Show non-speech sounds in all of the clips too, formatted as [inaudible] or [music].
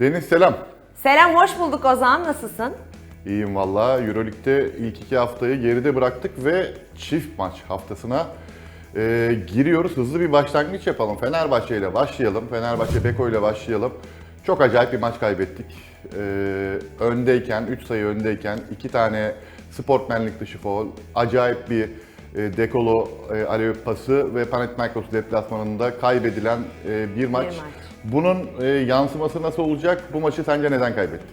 Deniz selam. Selam, hoş bulduk Ozan. Nasılsın? İyiyim valla. Euroleague'de ilk iki haftayı geride bıraktık ve çift maç haftasına e, giriyoruz. Hızlı bir başlangıç yapalım. Fenerbahçe ile başlayalım. Fenerbahçe Beko ile başlayalım. Çok acayip bir maç kaybettik. E, öndeyken, 3 sayı öndeyken iki tane sportmenlik dışı foul, acayip bir dekolo e, alevip pası ve Panathinaikos deplasmanında kaybedilen e, bir maç. maç. Bunun e, yansıması nasıl olacak? Bu maçı sence neden kaybettik?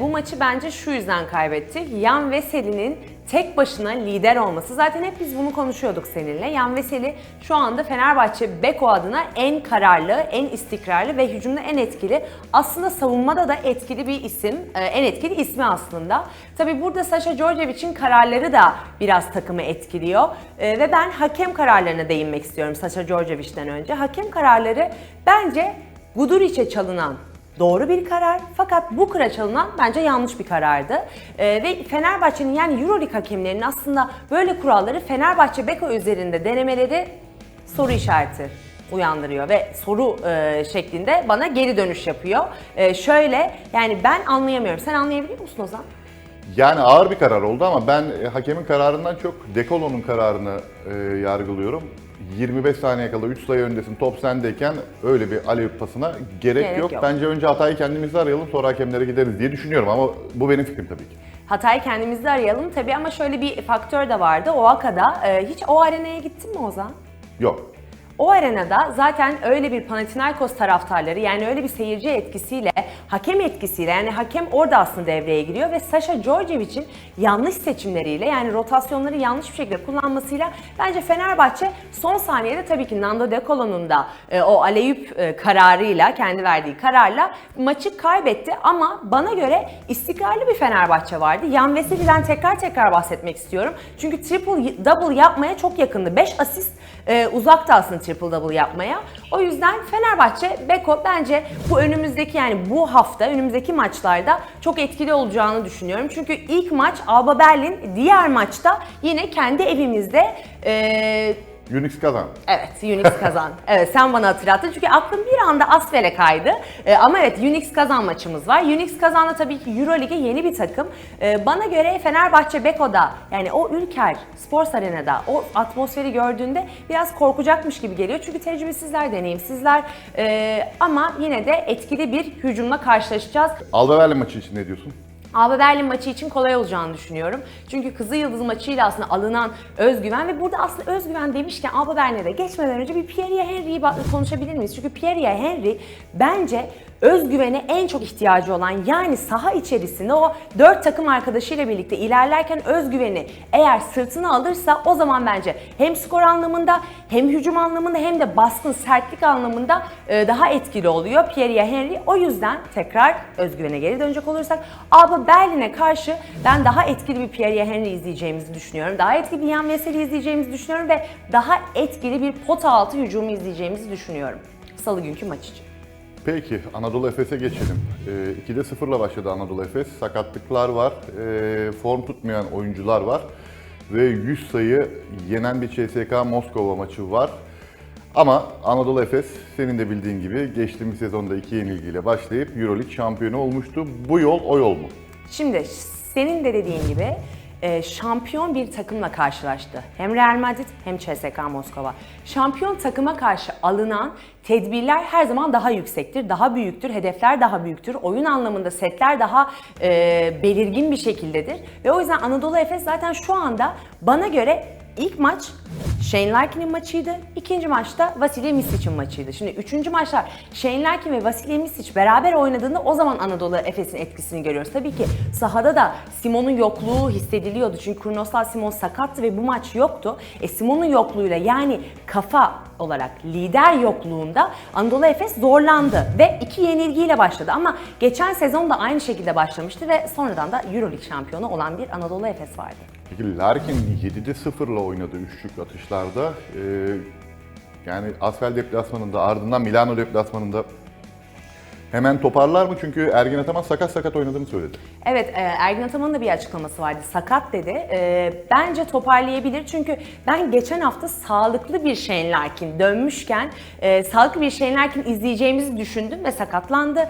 Bu maçı bence şu yüzden kaybettik. Yan Veseli'nin tek başına lider olması. Zaten hep biz bunu konuşuyorduk seninle. Yan Veseli şu anda Fenerbahçe Beko adına en kararlı, en istikrarlı ve hücumda en etkili. Aslında savunmada da etkili bir isim. Ee, en etkili ismi aslında. Tabi burada Sasha Djordjevic'in kararları da biraz takımı etkiliyor. Ee, ve ben hakem kararlarına değinmek istiyorum Sasha Djordjevic'den önce. Hakem kararları bence Guduric'e çalınan Doğru bir karar fakat bu kıra çalınan bence yanlış bir karardı. Ee, ve Fenerbahçe'nin yani Euroleague hakemlerinin aslında böyle kuralları Fenerbahçe Beko üzerinde denemeleri soru işareti uyandırıyor ve soru e, şeklinde bana geri dönüş yapıyor. E, şöyle yani ben anlayamıyorum. Sen anlayabiliyor musun Ozan? Yani ağır bir karar oldu ama ben e, hakemin kararından çok Dekolo'nun kararını e, yargılıyorum. 25 saniye kala 3 sayı öndesin, top sendeyken öyle bir alev pasına gerek, Gerek yok. yok. Bence önce hatayı kendimizde arayalım sonra hakemlere gideriz diye düşünüyorum ama bu benim fikrim tabii ki. Hatayı kendimizde arayalım tabii ama şöyle bir faktör de vardı. Oaka'da e, hiç o arenaya gittin mi Ozan? Yok. O arenada zaten öyle bir Panathinaikos taraftarları yani öyle bir seyirci etkisiyle, hakem etkisiyle yani hakem orada aslında devreye giriyor ve Sasha Djordjevic'in yanlış seçimleriyle yani rotasyonları yanlış bir şekilde kullanmasıyla bence Fenerbahçe son saniyede tabii ki Nando De Colo'nun da e, o aleyüp e, kararıyla, kendi verdiği kararla maçı kaybetti ama bana göre istikrarlı bir Fenerbahçe vardı. Yan Veseli'den tekrar tekrar bahsetmek istiyorum. Çünkü triple double yapmaya çok yakındı. 5 asist e, uzakta aslında triple double yapmaya. O yüzden Fenerbahçe, Beko bence bu önümüzdeki yani bu hafta önümüzdeki maçlarda çok etkili olacağını düşünüyorum. Çünkü ilk maç Alba Berlin, diğer maçta yine kendi evimizde e, Unix kazan. Evet, Unix [laughs] kazan. evet, sen bana hatırlattın. Çünkü aklım bir anda Asfel'e kaydı. Ee, ama evet, Unix kazan maçımız var. Unix kazan da tabii ki Euroleague'e yeni bir takım. Ee, bana göre Fenerbahçe Beko'da, yani o Ülker Sports Arena'da o atmosferi gördüğünde biraz korkacakmış gibi geliyor. Çünkü tecrübesizler, deneyimsizler. Ee, ama yine de etkili bir hücumla karşılaşacağız. Alba Berlin maçı için ne diyorsun? Alba Berlin maçı için kolay olacağını düşünüyorum. Çünkü Kızıl Yıldız maçıyla aslında alınan özgüven ve burada aslında özgüven demişken Alba Berlin'e geçmeden önce bir Pierre Henry'yi konuşabilir miyiz? Çünkü Pierre Henry bence özgüvene en çok ihtiyacı olan yani saha içerisinde o dört takım arkadaşıyla birlikte ilerlerken özgüveni eğer sırtına alırsa o zaman bence hem skor anlamında hem hücum anlamında hem de baskın sertlik anlamında e, daha etkili oluyor Pierre Henry. O yüzden tekrar özgüvene geri dönecek olursak Alba Berlin'e karşı ben daha etkili bir Pierre Henry izleyeceğimizi düşünüyorum. Daha etkili bir Yan Veseli izleyeceğimizi düşünüyorum ve daha etkili bir pota altı hücumu izleyeceğimizi düşünüyorum. Salı günkü maç için. Peki Anadolu Efes'e geçelim. Ee, 2'de 0'la başladı Anadolu Efes. Sakatlıklar var, ee, form tutmayan oyuncular var ve 100 sayı yenen bir CSK Moskova maçı var. Ama Anadolu Efes senin de bildiğin gibi geçtiğimiz sezonda iki yenilgiyle başlayıp Euroleague şampiyonu olmuştu. Bu yol o yol mu? Şimdi senin de dediğin gibi e, şampiyon bir takımla karşılaştı. Hem Real Madrid hem CSKA Moskova. Şampiyon takıma karşı alınan tedbirler her zaman daha yüksektir, daha büyüktür, hedefler daha büyüktür. Oyun anlamında setler daha e, belirgin bir şekildedir. Ve o yüzden Anadolu Efes zaten şu anda bana göre ilk maç Shane Larkin'in maçıydı. İkinci maçta Vasilya Misic'in maçıydı. Şimdi üçüncü maçlar Shane Larkin ve Vasilya Misic beraber oynadığında o zaman Anadolu Efes'in etkisini görüyoruz. Tabii ki sahada da Simon'un yokluğu hissediliyordu. Çünkü Kurnosal Simon sakattı ve bu maç yoktu. E Simon'un yokluğuyla yani kafa olarak lider yokluğunda Anadolu Efes zorlandı ve iki yenilgiyle başladı. Ama geçen sezon da aynı şekilde başlamıştı ve sonradan da Euroleague şampiyonu olan bir Anadolu Efes vardı. Peki Larkin 7'de 0'la oynadı üçlük atışlarda. Ee, yani Asfel deplasmanında ardından Milano deplasmanında Hemen toparlar mı? Çünkü Ergin Ataman sakat sakat oynadığını söyledi. Evet, e, Ergin Ataman'ın da bir açıklaması vardı. Sakat dedi. E, bence toparlayabilir çünkü ben geçen hafta sağlıklı bir Shane Larkin dönmüşken e, sağlıklı bir Shane Larkin izleyeceğimizi düşündüm ve sakatlandı.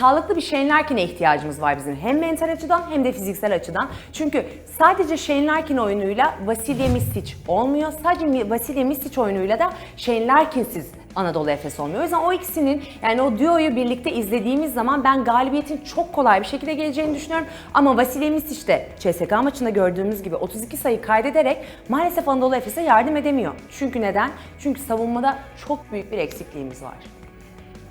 Sağlıklı bir Shane Larkin'e ihtiyacımız var bizim. Hem mental açıdan hem de fiziksel açıdan. Çünkü sadece Shane Larkin oyunuyla Vasilya Mistic olmuyor. Sadece Vasilya Mistic oyunuyla da Shane Larkin'siz Anadolu Efes olmuyor. O yüzden o ikisinin yani o duoyu birlikte izlediğimiz zaman ben galibiyetin çok kolay bir şekilde geleceğini düşünüyorum. Ama Vasilya Misic de CSKA maçında gördüğümüz gibi 32 sayı kaydederek maalesef Anadolu Efes'e yardım edemiyor. Çünkü neden? Çünkü savunmada çok büyük bir eksikliğimiz var.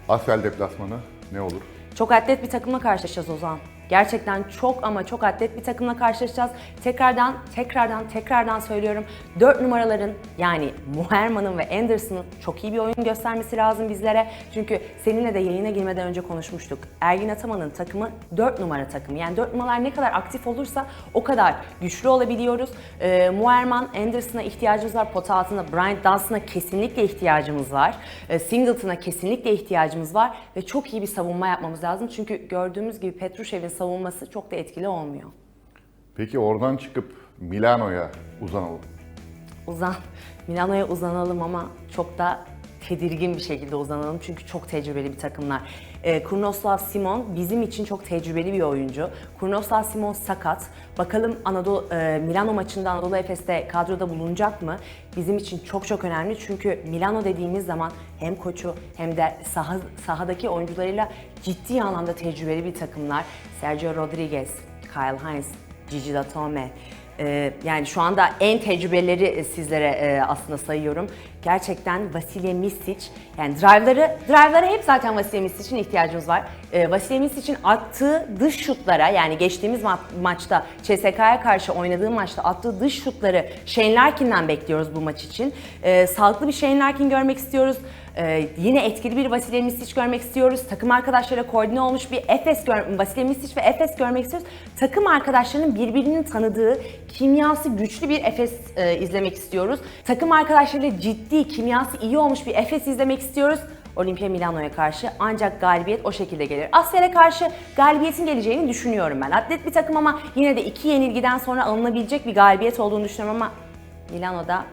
Asfel deplasmanı ne olur? Çok atlet bir takımla karşılaşacağız Ozan. Gerçekten çok ama çok atlet bir takımla karşılaşacağız. Tekrardan, tekrardan, tekrardan söylüyorum. 4 numaraların yani Muherman'ın ve Anderson'ın çok iyi bir oyun göstermesi lazım bizlere. Çünkü seninle de yayına girmeden önce konuşmuştuk. Ergin Ataman'ın takımı 4 numara takımı. Yani 4 numaralar ne kadar aktif olursa o kadar güçlü olabiliyoruz. Ee, Muherman, Anderson'a ihtiyacımız var. Pota altında Bryant Dunson'a kesinlikle ihtiyacımız var. Ee, Singleton'a kesinlikle ihtiyacımız var. Ve çok iyi bir savunma yapmamız lazım. Çünkü gördüğümüz gibi Petrushev'in savunması çok da etkili olmuyor. Peki oradan çıkıp Milano'ya uzanalım. Uzan, Milano'ya uzanalım ama çok da tedirgin bir şekilde uzanalım çünkü çok tecrübeli bir takımlar. Ee, Kurnoslav Simon bizim için çok tecrübeli bir oyuncu. Kurnoslav Simon sakat. Bakalım Anadolu e, Milano maçında Anadolu Efes'te kadroda bulunacak mı? Bizim için çok çok önemli çünkü Milano dediğimiz zaman hem koçu hem de saha, sahadaki oyuncularıyla ciddi anlamda tecrübeli bir takımlar. Sergio Rodriguez, Kyle Hines, Gigi Datome, ee, yani şu anda en tecrübeleri e, sizlere e, aslında sayıyorum. Gerçekten Vasilya Misic, yani drive'ları, drive'lara hep zaten Vasilya Misic'in ihtiyacımız var. Ee, Vasilya Misic'in attığı dış şutlara yani geçtiğimiz ma- maçta CSK'ya karşı oynadığı maçta attığı dış şutları Shane Larkin'den bekliyoruz bu maç için. Ee, sağlıklı bir Shane Larkin görmek istiyoruz. Ee, yine etkili bir Vasilya Misic görmek istiyoruz. Takım arkadaşlarıyla koordine olmuş bir Efes gör Vasilya Misic ve Efes görmek istiyoruz. Takım arkadaşlarının birbirinin tanıdığı kimyası güçlü bir Efes e, izlemek istiyoruz. Takım arkadaşlarıyla ciddi kimyası iyi olmuş bir Efes izlemek istiyoruz. Olimpia Milano'ya karşı ancak galibiyet o şekilde gelir. Asya'ya karşı galibiyetin geleceğini düşünüyorum ben. Atlet bir takım ama yine de iki yenilgiden sonra alınabilecek bir galibiyet olduğunu düşünüyorum ama Milano'da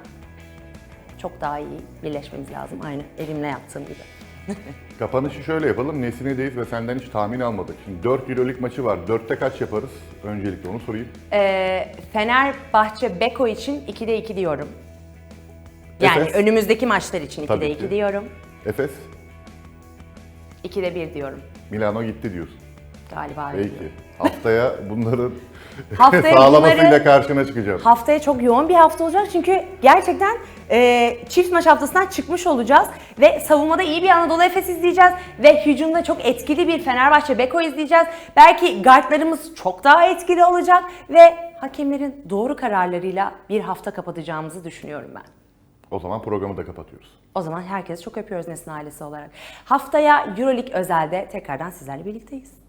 çok daha iyi birleşmemiz lazım. Aynı elimle yaptığım gibi. [laughs] Kapanışı şöyle yapalım. Nesine'deyiz ve senden hiç tahmin almadık. Şimdi 4 Euroleague maçı var. 4'te kaç yaparız? Öncelikle onu sorayım. Ee, Fenerbahçe Beko için 2'de 2 diyorum. Yani Efes? önümüzdeki maçlar için 2'de Tabii 2 ki. diyorum. Efes, 2'de 1 diyorum. Milano gitti diyorsun. Galiba öyle Peki. diyorum. Haftaya bunların [laughs] Haftaya sağlamasıyla bunları- karşına çıkacağım. Haftaya çok yoğun bir hafta olacak çünkü gerçekten e, çift maç haftasından çıkmış olacağız ve savunmada iyi bir Anadolu Efes izleyeceğiz ve hücumda çok etkili bir Fenerbahçe Beko izleyeceğiz. Belki guardlarımız çok daha etkili olacak ve hakemlerin doğru kararlarıyla bir hafta kapatacağımızı düşünüyorum ben. O zaman programı da kapatıyoruz. O zaman herkesi çok öpüyoruz Nesin ailesi olarak. Haftaya Euroleague özelde tekrardan sizlerle birlikteyiz.